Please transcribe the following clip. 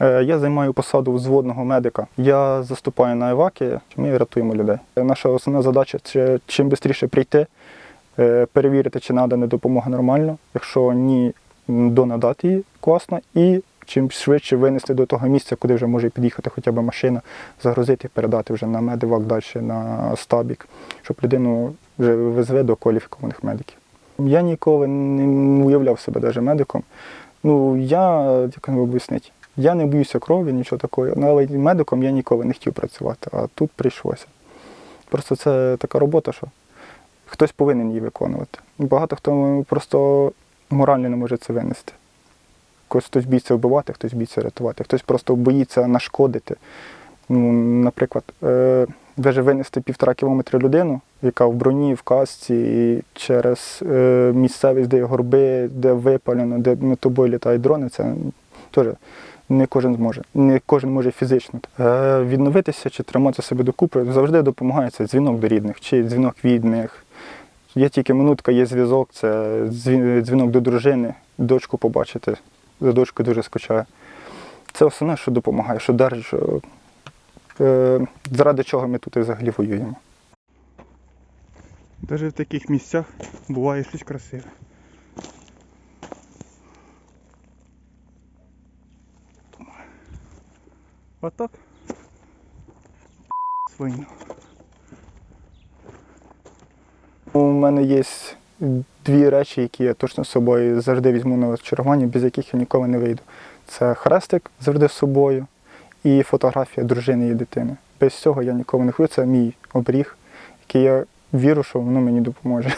Е, Я займаю посаду взводного медика. Я заступаю на еваки, ми рятуємо людей. Наша основна задача це чим швидше прийти, е, перевірити, чи надана допомога нормально. Якщо ні, донадати її класно, і чим швидше винести до того місця, куди вже може під'їхати хоча б машина, загрузити передати вже на медивак далі на стабік, щоб людину вже везли до кваліфікованих медиків. Я ніколи не уявляв себе навіть медиком. Ну, я, як вам об'яснити, я не боюся крові, нічого такого. Але медиком я ніколи не хотів працювати, а тут прийшлося. Просто це така робота, що хтось повинен її виконувати. Багато хто просто морально не може це винести. Хтось боїться вбивати, хтось боїться рятувати, хтось просто боїться нашкодити. Ну, наприклад, е, даже винести півтора кілометра людину, яка в броні, в касці, і через е, місцевість, де є горби, де випалено, де над тобою літають дрони, це теж не кожен зможе. Не кожен може фізично. Е, відновитися чи тримати себе докупи завжди допомагає це дзвінок до рідних чи дзвінок від них. Є тільки минутка, є зв'язок, це дзвінок до дружини, дочку побачити. За дочкою дуже скучаю. Це основне, що допомагає, що держить, що е, заради чого ми тут взагалі воюємо. Навіть в таких місцях буває щось красиве. А так свино. У мене є дві речі, які я точно з собою завжди візьму на чергування, без яких я ніколи не вийду. Це хрестик завжди з собою і фотографія дружини і дитини. Без цього я ніколи не хую. Це мій оберіг, який я вірю, що воно мені допоможе.